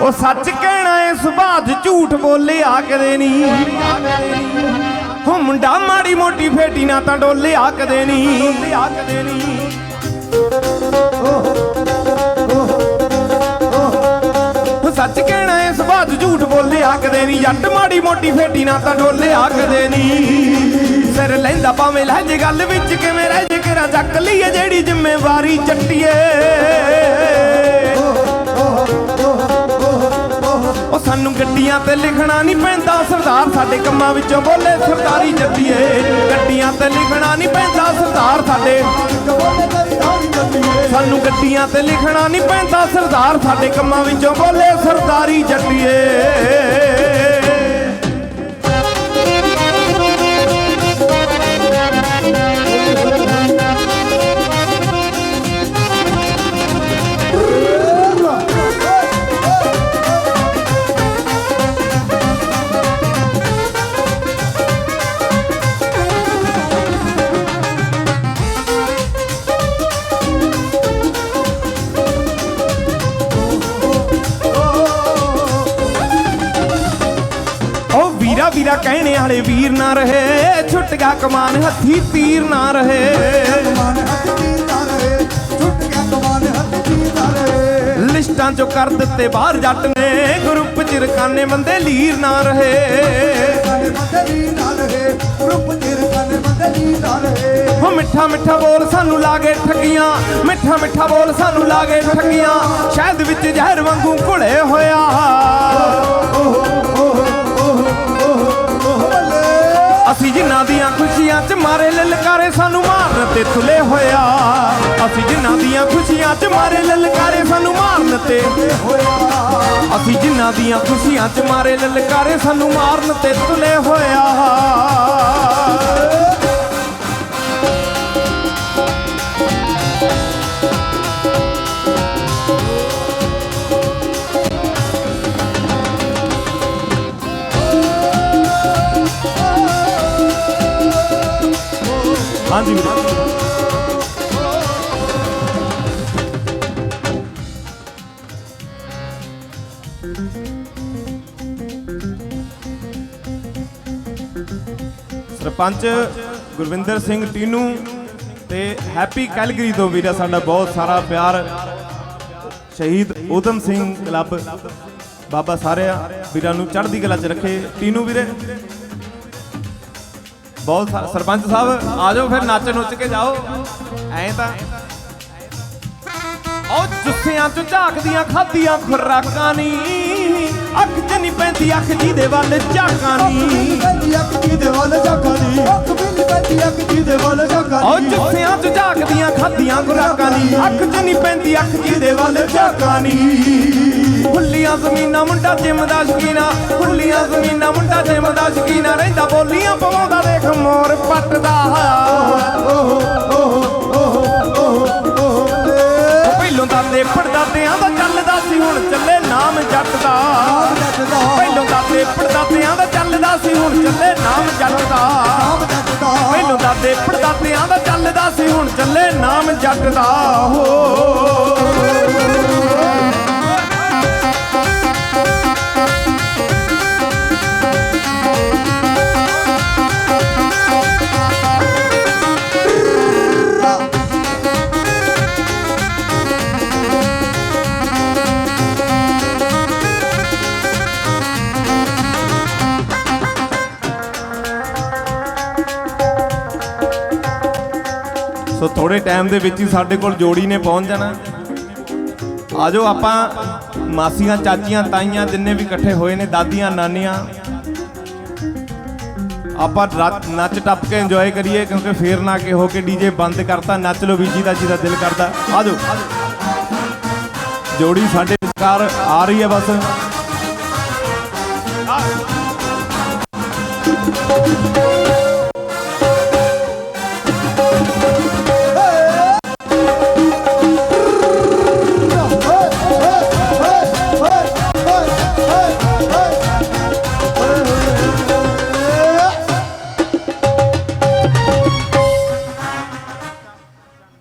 ਉਹ ਸੱਚ ਕਹਿਣਾ ਏ, ਸੁਭਾਅ ਝੂਠ ਬੋਲਿਆ ਕਦੇ ਨਹੀਂ ਹੋ ਮੁੰਡਾ ਮਾੜੀ ਮੋਟੀ ਫੇਟੀ ਨਾ ਤਾਂ ਡੋਲਿਆ ਕਦੇ ਨਹੀਂ ਡੋਲਿਆ ਕਦੇ ਨਹੀਂ ਸੱਚ ਕਹਿਣਾ ਏ, ਸੁਭਾਅ ਝੂਠ ਬੋਲਿਆ ਕਦੇ ਨਹੀਂ ਜੱਟ ਮਾੜੀ ਮੋਟੀ ਫੇਟੀ ਨਾ ਤਾਂ ਡੋਲਿਆ ਕਦੇ ਨਹੀਂ ਸਿਰ ਲੈਂਦਾ ਭਾਵੇਂ ਲੈ ਜੇ ਗੱਲ ਵਿੱਚ ਕਿਵੇਂ ਰਹਿ ਜੇ ਕਿਰਾ ਚੱਕ ਲਈਏ ਜਿਹੜੀ ਜ਼ਿੰਮੇਵਾਰੀ ਚੱਟੀਏ। ਤੇ ਲਿਖਣਾ ਨਹੀਂ ਪੈਂਦਾ, ਸਰਦਾਰ ਸਾਡੇ ਕੰਮਾਂ ਵਿੱਚੋਂ ਬੋਲੇ, ਸਰਦਾਰੀ ਜੱਟੀਏ ਗੱਡੀਆਂ ਤੇ ਲਿਖਣਾ ਨਹੀਂ ਪੈਂਦਾ, ਸਰਦਾਰ ਸਾਡੇ ਸਾਨੂੰ ਗੱਡੀਆਂ ਤੇ ਲਿਖਣਾ ਨਹੀਂ ਪੈਂਦਾ, ਸਰਦਾਰ ਸਾਡੇ ਕੰਮਾਂ ਵਿੱਚੋਂ ਬੋਲੇ, ਸਰਦਾਰੀ ਜੱਟੀਏ ਵੀਰਾ ਕਹਿਣੇ ਵਾਲੇ ਵੀਰ ਨਾ ਰਹੇ ਛੁੱਟ ਗਿਆ ਕਮਾਨ ਹੱਥੀ ਤੀਰ ਨਾ ਰਹੇ। ਲਿਸਟਾਂ ਚੋਂ ਕਰ ਦਿੱਤੇ ਬਾਹਰ ਜੱਟ ਨੇ, ਗਰੁੱਪ ਚ ਰਕਾਨੇ ਬੰਦੇ ਲੀਰ ਨਾ ਰਹੇ ਗਰੁੱਪ ਚਿਰ ਨਾ ਰਹੇ। ਹੋ ਮਿੱਠਾ ਮਿੱਠਾ ਬੋਲ ਸਾਨੂੰ ਲਾਗੇ ਠੱਗੀਆਂ, ਮਿੱਠਾ ਮਿੱਠਾ ਬੋਲ ਸਾਨੂੰ ਲਾਗੇ ਠੱਗੀਆਂ। ਸ਼ਾਇਦ ਵਿੱਚ ਜ਼ਹਿਰ ਵਾਂਗੂ ਘੁਲੇ ਹੋਇਆ। ਅਸੀਂ ਜਿਨ੍ਹਾਂ ਦੀਆਂ ਖੁਸ਼ੀਆਂ 'ਚ ਮਾਰੇ ਲਲਕਾਰੇ ਸਾਨੂੰ ਮਾਰਨ ਤੇ ਤੁਲੇ ਹੋਇਆ। ਅਸੀਂ ਜਿਨ੍ਹਾਂ ਦੀਆਂ ਖੁਸ਼ੀਆਂ 'ਚ ਮਾਰੇ ਲਲਕਾਰੇ ਸਾਨੂੰ ਮਾਰਨ ਤੇ ਹੋਇਆ। ਅਸੀਂ ਜਿਨ੍ਹਾਂ ਦੀਆਂ ਖੁਸ਼ੀਆਂ 'ਚ ਮਾਰੇ ਲਲਕਾਰੇ ਸਾਨੂੰ ਮਾਰਨ ਤੇ ਤੁਲੇ ਹੋਇਆ। ਹਾਂਜੀ। ਵੀਰੇ ਸਰਪੰਚ ਗੁਰਵਿੰਦਰ ਸਿੰਘ ਟੀਨੂ ਤੇ ਹੈਪੀ ਕੈਲਗਰੀ ਤੋਂ ਵੀਰਾ ਸਾਡਾ ਬਹੁਤ ਸਾਰਾ ਪਿਆਰ ਸ਼ਹੀਦ ਊਧਮ ਸਿੰਘ ਕਲੱਬ ਬਾਬਾ ਸਾਰਿਆਂ ਵੀਰਾਂ ਨੂੰ ਚੜ੍ਹਦੀ ਕਲਾ 'ਚ ਰੱਖੇ। ਟੀਨੂ ਵੀਰੇ। ਬਹੁਤ ਸਾ- ਸਰਪੰਚ ਸਾਹਿਬ ਆ ਜਾਓ ਫਿਰ ਨੱਚ ਨੁੱਚ ਕੇ ਜਾਓ। ਐਂ ਤਾਂ ਉਹ ਜੁੱਸਿਆਂ ਚ ਝਾਕਦੀਆਂ ਖਾਦੀਆਂ ਖੁਰਾਕਾਂ ਨਹੀਂ ਅੱਖ 'ਚ ਨਹੀਂ ਪੈਂਦੀ ਅੱਖ ਜੀ ਦੇ ਵੱਲ ਝਾਕਾਂ ਨਹੀਂ ਪੈਂਦੀ ਅੱਖ ਜੀ ਦੇ ਵੱਲ ਝਾਕਾਂ ਦੀ ਅੱਖ ਬਿੱਲ ਪੈਂਦੀ ਅੱਖ ਜੀ ਦੇ ਵੱਲ ਝਾਕਾਂ ਉਹ ਦੀ ਜੁੱਸਿਆਂ ਚ ਝਾਕਦੀਆਂ ਖਾਦੀਆਂ ਖੁਰਾਕਾਂ ਨਹੀਂ ਅੱਖ 'ਚ ਨਹੀਂ ਪੈਂਦੀ ਅੱਖ ਜੀ ਦੇ ਵੱਲ ਝਾਕਾਂ ਨਹੀਂ ਖੁੱਲੀਆਂ ਜ਼ਮੀਨਾਂ, ਮੁੰਡਾ ਜਿਮ ਦਾ ਸ਼ਕੀਨਾ। ਖੁੱਲੀਆਂ ਜ਼ਮੀਨਾਂ, ਮੁੰਡਾ ਜਿਮ ਦਾ ਸ਼ਕੀਨਾ। ਰਹਿੰਦਾ ਬੋਲੀਆਂ ਪਵਾਉਂਦਾ ਦੇਖ ਮੋਰ ਪੱਟਦਾ। ਪਹਿਲੋਂ ਦਾ ਪੜਦਾਦਿਆਂ ਦਾ ਚੱਲਦਾ ਸੀ, ਹੁਣ ਚੱਲੇ ਨਾਮ ਜੱਟ ਦਾ ਪਹਿਲੋਂ ਦਾਦੇ ਪੜਦਾਦਿਆਂ ਦਾ ਚੱਲਦਾ ਸੀ, ਹੁਣ ਚੱਲੇ ਨਾਮ ਜੱਟ ਦਾ ਪਹਿਲੋਂ ਦਾਦੇ ਪੜਦਾਦਿਆਂ ਦਾ ਚੱਲਦਾ ਸੀ, ਹੁਣ ਚੱਲੇ ਨਾਮ ਜੱਟ ਦਾ ਹੋ ਸੋ ਥੋੜੇ ਟਾਈਮ ਦੇ ਵਿੱਚ ਹੀ ਸਾਡੇ ਕੋਲ ਜੋੜੀ ਨੇ ਪਹੁੰਚ ਜਾਣਾ। ਆਜੋ ਆਪਾਂ ਮਾਸੀਆਂ, ਚਾਚੀਆਂ, ਤਾਈਆਂ ਜਿੰਨੇ ਵੀ ਇਕੱਠੇ ਹੋਏ ਨੇ, ਦਾਦੀਆਂ, ਨਾਨੀਆਂ, ਆਪਾਂ ਰਾਤ ਨੱਚ ਟੱਪ ਕੇ ਇੰਜੋਏ ਕਰੀਏ ਕਿਉਂਕਿ ਫੇਰ ਨਾ ਕਿ ਹੋ ਕੇ ਡੀਜੇ ਬੰਦ ਕਰਤਾ, ਨੱਚ ਲੋ ਵੀ ਜਿਹਦਾ ਜਿਹਦਾ ਦਿਲ ਕਰਦਾ। ਆਜੋ। ਜੋੜੀ ਸਾਡੇ ਵਿਚਕਾਰ ਆ ਰਹੀ ਹੈ ਬਸ। ਆ Oh!